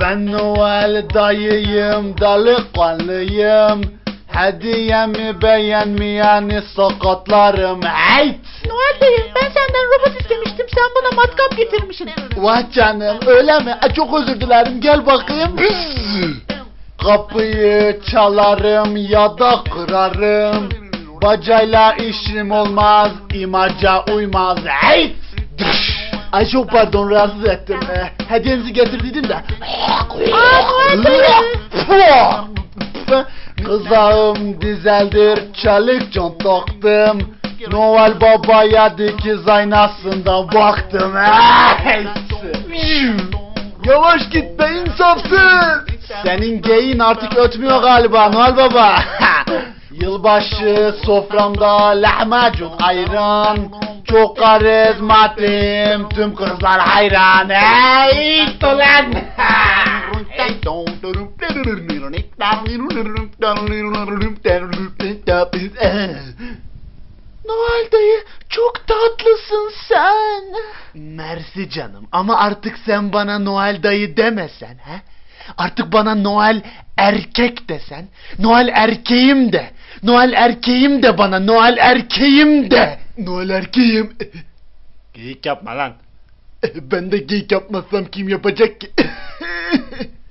Ben Noel dayıyım, delikanlıyım. Hediyemi beğenmeyeni sakatlarım. Hayt! Noel dayı ben senden robot istemiştim sen bana matkap getirmişsin. Vah canım öyle mi? Ay, çok özür dilerim gel bakayım. Kapıyı çalarım ya da kırarım. Bacayla işim olmaz, imaca uymaz. Hayt! Ay çok pardon rahatsız ettim. Ee, hediyenizi getirdiydim de. Kızağım dizeldir, çelik can taktım. Noel babaya dikiz aynasında baktım. Hey! Yavaş git be insafsız. Senin geyin artık ötmüyor galiba Noel Baba. Yılbaşı soframda lahmacun ayran. Çok karizmatim tüm kızlar hayran. Hey ulan. Noel dayı çok tatlısın sen. Mersi canım ama artık sen bana Noel dayı demesen ha? Artık bana Noel erkek desen. Noel erkeğim de. Noel erkeğim de bana. Noel erkeğim de. Noel erkeğim. Geyik yapma lan. Ben de geyik yapmazsam kim yapacak ki?